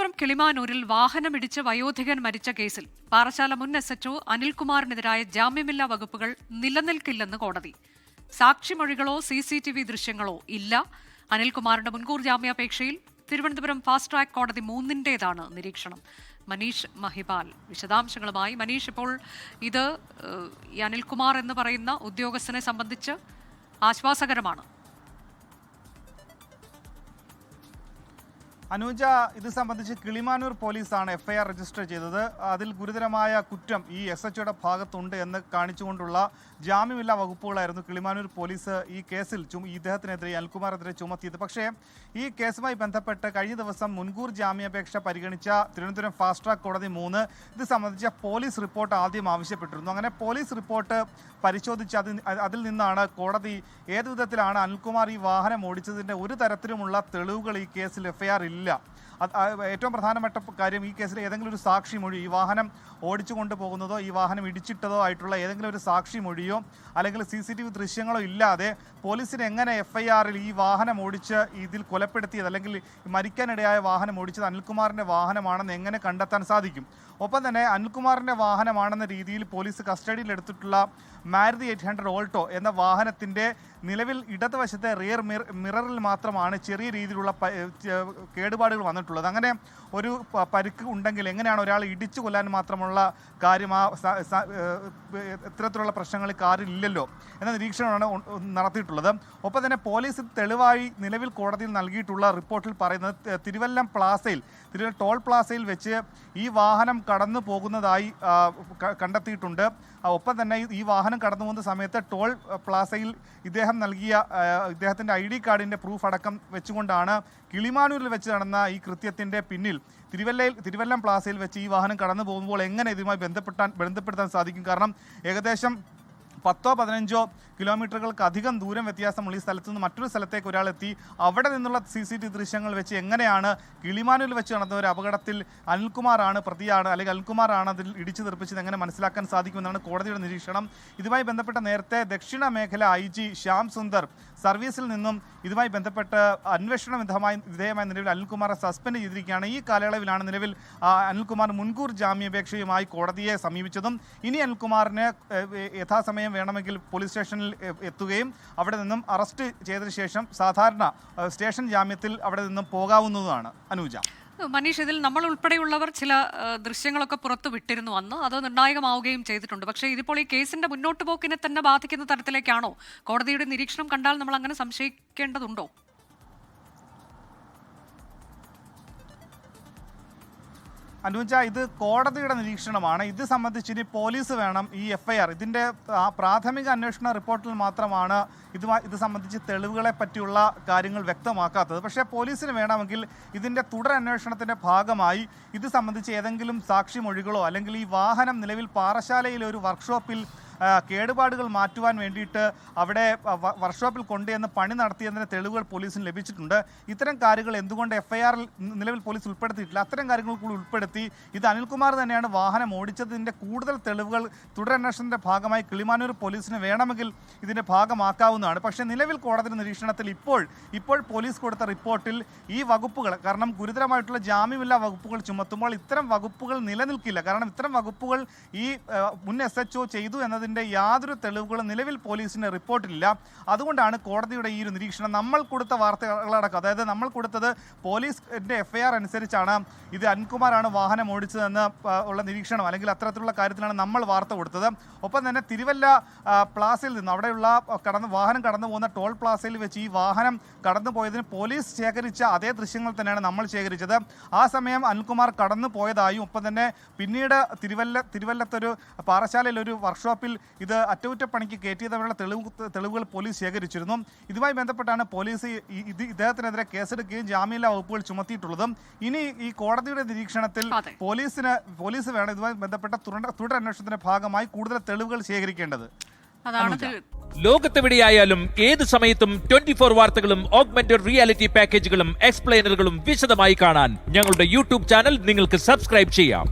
തിരുവനന്തപുരം കിളിമാനൂരിൽ വാഹനമിടിച്ച് വയോധികൻ മരിച്ച കേസിൽ പാറശാല മുൻ എസ് എച്ച്ഒ അനിൽകുമാറിനെതിരായ ജാമ്യമില്ലാ വകുപ്പുകൾ നിലനിൽക്കില്ലെന്ന് കോടതി. സാക്ഷിമൊഴികളോ സി സി ടി വി ദൃശ്യങ്ങളോ ഇല്ല. അനിൽകുമാറിന്റെ മുൻകൂർ ജാമ്യാപേക്ഷയിൽ തിരുവനന്തപുരം ഫാസ്റ്റ് ട്രാക്ക് കോടതി മൂന്നിന്റേതാണ് നിരീക്ഷണം. മനീഷ് മഹിപാൽ. വിശദാംശങ്ങളുമായി മനീഷ് ഇപ്പോൾ ഇത് ഈ അനിൽകുമാർ എന്ന് പറയുന്ന ഉദ്യോഗസ്ഥനെ സംബന്ധിച്ച് ആശ്വാസകരമാണ്. അനുജ ഇത് സംബന്ധിച്ച് കിളിമാനൂർ പോലീസാണ് എഫ്ഐആർ രജിസ്റ്റർ ചെയ്തത്. അതിൽ ഗുരുതരമായ കുറ്റം ഈ എസ് എച്ച്ഒയുടെ ഭാഗത്തുണ്ട് എന്ന് കാണിച്ചുകൊണ്ടുള്ള ജാമ്യമില്ലാ വകുപ്പുകളായിരുന്നു കിളിമാനൂർ പോലീസ് ഈ കേസിൽ ചുമ ഇദ്ദേഹത്തിനെതിരെ അൽകുമാറെതിരെ ചുമത്തിയത്. പക്ഷേ ഈ കേസുമായി ബന്ധപ്പെട്ട് കഴിഞ്ഞ ദിവസം മുൻകൂർ ജാമ്യാപേക്ഷ പരിഗണിച്ച തിരുവനന്തപുരം ഫാസ്റ്റ് ട്രാക്ക് കോടതി മൂന്ന് ഇത് സംബന്ധിച്ച പോലീസ് റിപ്പോർട്ട് ആദ്യം ആവശ്യപ്പെട്ടിരുന്നു. അങ്ങനെ പോലീസ് റിപ്പോർട്ട് പരിശോധിച്ച് അതിൽ അതിൽ നിന്നാണ് കോടതി ഏത് വിധത്തിലാണ് അനിൽകുമാർ ഈ വാഹനം ഓടിച്ചതിന്റെ ഒരു തരത്തിലുമുള്ള തെളിവുകൾ ഈ കേസിൽ എഫ്ഐആർ ഇല്ല ആ ഏറ്റവും പ്രധാനപ്പെട്ട കാര്യം ഈ കേസിൽ ഏതെങ്കിലും ഒരു സാക്ഷി മൊഴി ഈ വാഹനം ഓടിച്ചു കൊണ്ടുപോകുന്നതോ ഈ വാഹനം ഇടിച്ചിട്ടതോ ആയിട്ടുള്ള ഏതെങ്കിലും ഒരു സാക്ഷി മൊഴിയോ അല്ലെങ്കിൽ സി സി ടി വി ദൃശ്യങ്ങളോ ഇല്ലാതെ പോലീസിന് എങ്ങനെ എഫ് ഐ ആറിൽ ഈ വാഹനം ഓടിച്ച് ഇതിൽ കൊലപ്പെടുത്തിയത് അല്ലെങ്കിൽ മരിക്കാനിടയായ വാഹനം ഓടിച്ചത് അനിൽകുമാറിന്റെ വാഹനമാണെന്ന് എങ്ങനെ കണ്ടെത്താൻ സാധിക്കും? ഒപ്പം തന്നെ അനിൽകുമാറിന്റെ വാഹനമാണെന്ന രീതിയിൽ പോലീസ് കസ്റ്റഡിയിൽ എടുത്തിട്ടുള്ള മാരുതി എയ്റ്റ് ഹൺഡ്രഡ് ഓൾട്ടോ എന്ന വാഹനത്തിന്റെ നിലവിൽ ഇടതുവശത്തെ റിയർ മിറ മിററിൽ മാത്രമാണ് ചെറിയ രീതിയിലുള്ള കേടുപാടുകൾ വന്നിട്ടുള്ളത്. അങ്ങനെ ഒരു പരുക്ക് ഉണ്ടെങ്കിൽ എങ്ങനെയാണ് ഒരാൾ ഇടിച്ചു കൊല്ലാൻ മാത്രമുള്ള കാര്യം ആ ഇത്തരത്തിലുള്ള പ്രശ്നങ്ങൾ കാറിൽ ഇല്ലല്ലോ എന്ന നിരീക്ഷണമാണ് നടത്തിയിട്ടുള്ളത്. ഒപ്പം തന്നെ പോലീസ് തെളിവായി നിലവിൽ കോടതിയിൽ നൽകിയിട്ടുള്ള റിപ്പോർട്ടിൽ പറയുന്നത് തിരുവല്ലം പ്ലാസയിൽ തിരുവല്ല ടോൾ പ്ലാസയിൽ വെച്ച് ഈ വാഹനം കടന്നു പോകുന്നതായി കണ്ടെത്തിയിട്ടുണ്ട്. ഒപ്പം തന്നെ ഈ- വാഹനം കടന്നു പോകുന്ന സമയത്ത് ടോൾ പ്ലാസയിൽ ഇദ്ദേഹം നൽകിയ ഇദ്ദേഹത്തിന്റെ ഐ ഡി കാർഡിന്റെ പ്രൂഫ് അടക്കം വെച്ചുകൊണ്ടാണ് കിളിമാനൂരിൽ വെച്ച് നടന്ന ഈ കൃത്യത്തിന്റെ പിന്നിൽ തിരുവല്ലയിൽ തിരുവല്ലം പ്ലാസയിൽ വെച്ച് ഈ വാഹനം കടന്നു പോകുമ്പോൾ എങ്ങനെ ഇതുമായി ബന്ധപ്പെട്ടാൻ ബന്ധപ്പെടുത്താൻ സാധിക്കും? കാരണം ഏകദേശം പത്തോ പതിനഞ്ചോ കിലോമീറ്ററുകൾക്ക് അധികം ദൂരം വ്യത്യാസമുള്ള ഈ സ്ഥലത്ത് നിന്ന് മറ്റൊരു സ്ഥലത്തേക്ക് ഒരാൾ എത്തി. അവിടെ നിന്നുള്ള സി സി ടി ദൃശ്യങ്ങൾ വെച്ച് എങ്ങനെയാണ് കിളിമാനൂരിൽ വെച്ച് നടന്ന ഒരു അപകടത്തിൽ അനിൽകുമാറാണ് പ്രതിയാണ് അല്ലെങ്കിൽ അനിൽകുമാറാണ് അതിൽ ഇടിച്ചു തെറിപ്പിച്ചത് എങ്ങനെ മനസ്സിലാക്കാൻ സാധിക്കുമെന്നാണ് കോടതിയുടെ നിരീക്ഷണം. ഇതുമായി ബന്ധപ്പെട്ട നേരത്തെ ദക്ഷിണ മേഖല ഐ ജി ശ്യാം സുന്ദർ സർവീസിൽ നിന്നും ഇതുമായി ബന്ധപ്പെട്ട് അന്വേഷണ വിധമായി വിധേയമായ നിലവിൽ അനിൽകുമാറെ സസ്പെൻഡ് ചെയ്തിരിക്കുകയാണ്. ഈ കാലയളവിലാണ് നിലവിൽ അനിൽകുമാർ മുൻകൂർ ജാമ്യാപേക്ഷയുമായി കോടതിയെ സമീപിച്ചതും. ഇനി അനിൽകുമാറിനെ ഏഹ്, യഥാസമയം വേണമെങ്കിൽ പോലീസ് സ്റ്റേഷനിൽ എത്തുകയും അവിടെ നിന്നും അറസ്റ്റ് ചെയ്തതിനു ശേഷം സാധാരണ സ്റ്റേഷൻ ജാമ്യത്തിൽ അവിടെ നിന്നും പോകാവുന്നതുമാണ് അനുജ. മനീഷ് ഇതിൽ നമ്മൾ ഉൾപ്പെടെയുള്ളവർ ചില ദൃശ്യങ്ങളൊക്കെ പുറത്തു വിട്ടിരുന്നു അന്ന്. അത് നിർണായകമാവുകയും ചെയ്തിട്ടുണ്ട്. പക്ഷേ ഇതിപ്പോൾ ഈ കേസിന്റെ മുന്നോട്ട് പോക്കിനെ തന്നെ ബാധിക്കുന്ന തരത്തിലേക്കാണോ? കോടതിയുടെ നിരീക്ഷണം കണ്ടാൽ നമ്മൾ അങ്ങനെ സംശയിക്കേണ്ടതുണ്ടോ? അനുജ ഇത് കോടതിയുടെ നിരീക്ഷണമാണ്. ഇത് സംബന്ധിച്ച് ഇനി പോലീസ് വേണം ഈ എഫ്ഐആർ ഇതിന്റെ പ്രാഥമിക അന്വേഷണ റിപ്പോർട്ടിൽ മാത്രമാണ് ഇത് ഇത് സംബന്ധിച്ച് തെളിവുകളെ പറ്റിയുള്ള കാര്യങ്ങൾ വ്യക്തമാക്കാത്തത്. പക്ഷേ പോലീസിന് വേണമെങ്കിൽ ഇതിന്റെ തുടർ അന്വേഷണത്തിന്റെ ഭാഗമായി ഇത് സംബന്ധിച്ച് ഏതെങ്കിലും സാക്ഷിമൊഴികളോ അല്ലെങ്കിൽ ഈ വാഹനം നിലവിൽ പാറശാലയിലെ ഒരു വർക്ക്ഷോപ്പിൽ കേടുപാടുകൾ മാറ്റുവാൻ വേണ്ടിയിട്ട് അവിടെ വർക്ക്ഷോപ്പിൽ കൊണ്ടുവന്ന് പണി നടത്തിയതിന്റെ തെളിവുകൾ പോലീസിന് ലഭിച്ചിട്ടുണ്ട്. ഇത്തരം കാര്യങ്ങൾ എന്തുകൊണ്ട് എഫ് ഐ ആറിൽ നിലവിൽ പോലീസ് ഉൾപ്പെടുത്തിയിട്ടില്ല. അത്തരം കാര്യങ്ങൾ കൂടി ഉൾപ്പെടുത്തി ഇത് അനിൽകുമാർ തന്നെയാണ് വാഹനം ഓടിച്ചതിന്റെ കൂടുതൽ തെളിവുകൾ തുടരന്വേഷണത്തിന്റെ ഭാഗമായി കിളിമാനൂർ പോലീസിന് വേണമെങ്കിൽ ഇതിന്റെ ഭാഗമാക്കാവുന്നതാണ്. പക്ഷേ നിലവിൽ കോടതി നിരീക്ഷണത്തിൽ ഇപ്പോൾ ഇപ്പോൾ പോലീസ് കൊടുത്ത റിപ്പോർട്ടിൽ ഈ വകുപ്പുകൾ കാരണം ഗുരുതരമായിട്ടുള്ള ജാമ്യമില്ലാ വകുപ്പുകൾ ചുമത്തുമ്പോൾ ഇത്തരം വകുപ്പുകൾ നിലനിൽക്കില്ല. കാരണം ഇത്തരം വകുപ്പുകൾ ഈ മുൻ എസ് എച്ച് ഒ ചെയ്തു എന്നതിന്റെ യാതൊരു തെളിവുകളും നിലവിൽ പോലീസിന് റിപ്പോർട്ടില്ല അതുകൊണ്ടാണ് കോടതിയുടെ ഈ ഒരു നിരീക്ഷണം. നമ്മൾ കൊടുത്ത വാർത്തകളടക്കം അതായത് നമ്മൾ കൊടുത്തത് പോലീസിന്റെ എഫ് ഐ ആർ അനുസരിച്ചാണ് ഇത് അൻകുമാറാണ് വാഹനം ഓടിച്ചതെന്ന് ഉള്ള നിരീക്ഷണം. അല്ലെങ്കിൽ അത്തരത്തിലുള്ള കാര്യത്തിലാണ് നമ്മൾ വാർത്ത കൊടുത്തത്. ഒപ്പം തന്നെ തിരുവല്ല പ്ലാസയിൽ നിന്ന് അവിടെയുള്ള കടന്ന് വാഹനം കടന്നു പോകുന്ന ടോൾ പ്ലാസയിൽ വെച്ച് ഈ വാഹനം കടന്നു പോയതിന് പോലീസ് ശേഖരിച്ച അതേ ദൃശ്യങ്ങൾ തന്നെയാണ് നമ്മൾ ശേഖരിച്ചത്. ആ സമയം അനിൽകുമാർ കടന്നു പോയതായും ഒപ്പം തന്നെ പിന്നീട് തിരുവല്ല തിരുവല്ലത്തൊരു പാറശാലയിൽ ഒരു വർക്ക്ഷോപ്പിൽ ഇത് അറ്റകുറ്റപ്പണിക്ക് കയറ്റിയതവരുടെ തെളിവ് തെളിവുകൾ പോലീസ് ശേഖരിച്ചിരുന്നു. ഇതുമായി ബന്ധപ്പെട്ടാണ് പോലീസ് ഇത് ഇദ്ദേഹത്തിനെതിരെ കേസെടുക്കുകയും ജാമ്യമില്ലാ വകുപ്പുകൾ ചുമത്തിയിട്ടുള്ളതും. ഇനി ഈ കോടതിയുടെ നിരീക്ഷണത്തിൽ. പോലീസിന് പോലീസ് വേണം ഇതുമായി ബന്ധപ്പെട്ട തുടർ അന്വേഷണത്തിന്റെ ഭാഗമായി കൂടുതൽ തെളിവുകൾ ശേഖരിക്കേണ്ടത്. അതാണ് ലോകത്തെവിടെയായാലും ഏത് സമയത്തും ട്വന്റി ഫോർ വാർത്തകളും ഓഗ്മെന്റഡ് റിയാലിറ്റി പാക്കേജുകളും എക്സ്പ്ലെയിനറുകളും വിശദമായി കാണാൻ ഞങ്ങളുടെ യൂട്യൂബ് ചാനൽ നിങ്ങൾക്ക് സബ്സ്ക്രൈബ് ചെയ്യാം.